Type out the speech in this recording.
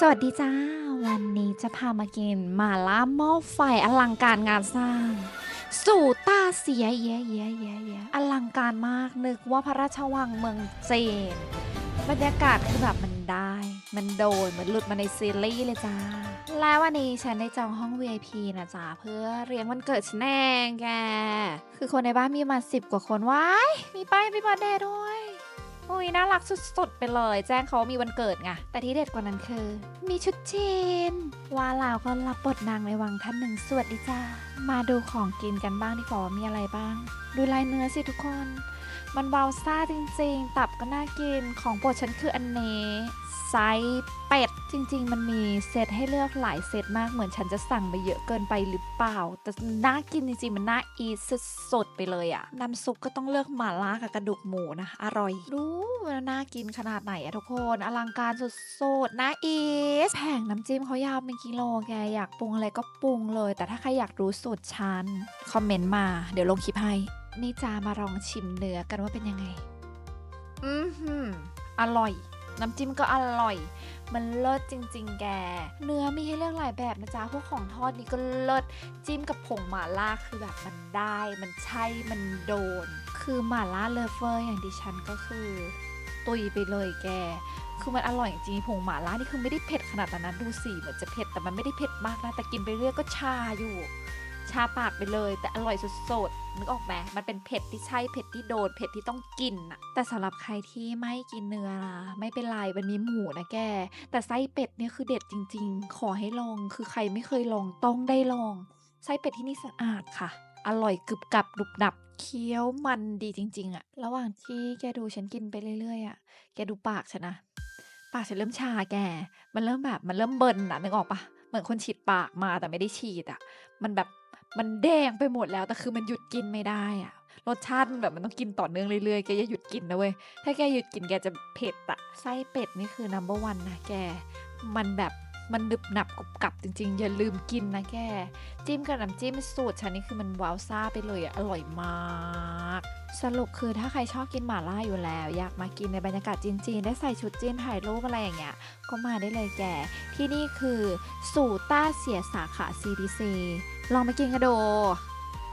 สวัสดีจ้า วันนี้จะพามากินมาล่าหม้อไฟอลังการงานสร้าง สู่ตาเสียเยะเยะเยะเยะอลังการมากนึกว่าพระราชวังเมืองจีนบรรยากาศคือแบบมันได้ มันโดนเหมือนหลุดมาในซีรีส์เลยจ้า แล้ววันนี้ฉันได้จองห้อง VIP นะจ๊ะเพื่อเรียงวันเกิดฉันเองแก คือคนในบ้านมีมาสิบกว่าคนว้ายมีป้ายมีบอร์เดย์ด้วย อุ้ยน่ารักสุดๆ ไปเลย แจ้งเขามีวันเกิดไง แต่ที่เด็ดกว่านั้นคือ มีชุดจีนว่าลาวก็รับบทนางในวังท่านหนึ่งสวัสดีจ้ามาดูของกินกันบ้างดีกว่าว่ามีอะไรบ้าง ดูลายเนื้อสิทุกคน มันเบาซ่าจริงๆ ตับก็น่ากิน ของโปรดฉันคืออันนี้ ไซส์เป็ด จริงๆ มันมีเซตให้เลือกหลายเซตมาก เหมือนฉันจะสั่งไปเยอะเกินไปหรือเปล่า แต่น่ากินจริงๆ มันน่าอีทสดๆไปเลยอะน้ำซุปก็ต้องเลือกหม่าล่ากับกระดูกหมูนะ อร่อย ดูว่าน่ากินขนาดไหนอะทุกคน อลังการสุดๆ น่าอีทแผงน้ำจิ้มเขายาวเป็นกิโลแก อยากปรุงอะไรก็ปรุงเลย แต่ถ้าใครอยากรู้สูตรฉันคอมเมนต์มา เดี๋ยวลงคลิปให้ นี่จะมาลองชิมเนื้อกันว่าเป็นยังไง อือหืออร่อย น้ำจิ้มก็อร่อย มันเลิศจริง ๆ แก เนื้อมีให้เลือกหลายแบบนะจ๊ะ พวกของทอดนี่ก็เลิศ จิ้มกับผงหม่าล่าคือแบบมันได้ มันใช่ มันโดน คือหม่าล่าเลฟเวอร์อย่างดิฉันก็คือ ตุยไปเลยแก คือมันอร่อยจริงๆผงหม่าล่านี่คือไม่ได้เผ็ดขนาดนั้นดูสิเหมือนจะเผ็ดแต่มันไม่ได้เผ็ดมากนะ แต่กินไปเรื่อยก็ชาอยู่ ชาปากไปเลย แต่อร่อยสดๆนึกออกไหมมันเป็นเผ็ดที่ใช่เผ็ดที่โดนเผ็ดที่ต้องกินอะแต่สำหรับใครที่ไม่กินเนื้อละไม่เป็นไรมันมีหมูนะแก แต่ไส้เป็ดเนี่ยคือเด็ดจริง ๆ ขอให้ลองคือใครไม่เคยลองต้องได้ลองไส้เป็ดที่นี่สะอาดค่ะ อร่อยกรึบกรับหนุบหนับเคี้ยวมันดีจริง ๆอะระหว่างที่แกดูฉันกินไปเรื่อยๆอะแกดูปากฉันนะปากฉันเริ่มชาแก มันเริ่มแบบมันเริ่มเบิร์นอะนึกออกปะเหมือนคนฉีดปากมาแต่ไม่ได้ฉีดอะมันแบบ มันแดงไปหมดแล้วแต่คือมันหยุดกินไม่ได้อะรสชาติมันแบบมันต้องกินต่อเนื่องเรื่อยๆ แกอย่าหยุดกินนะเว้ย ถ้าแกหยุดกินแกจะเผ็ดอะไส้เป็ดนี่คือ number one นะแก มันแบบมันดึบหนับกรุบกรับจริงๆ อย่าลืมกินนะแก จิ้มกับน้ำจิ้มสูตรฉันนี่คือมันว้าวซ่าไปเลยอะอร่อยมาก สรุปคือถ้าใครชอบกินหม่าล่าอยู่แล้ว อยากมากินในบรรยากาศจีนๆได้ใส่ชุดจีนถ่ายรูปอะไรอย่างเงี้ยก็มาได้เลยแก ที่นี่คือ สู่ต้าเสียสาขา CDC ลองมากินกันดู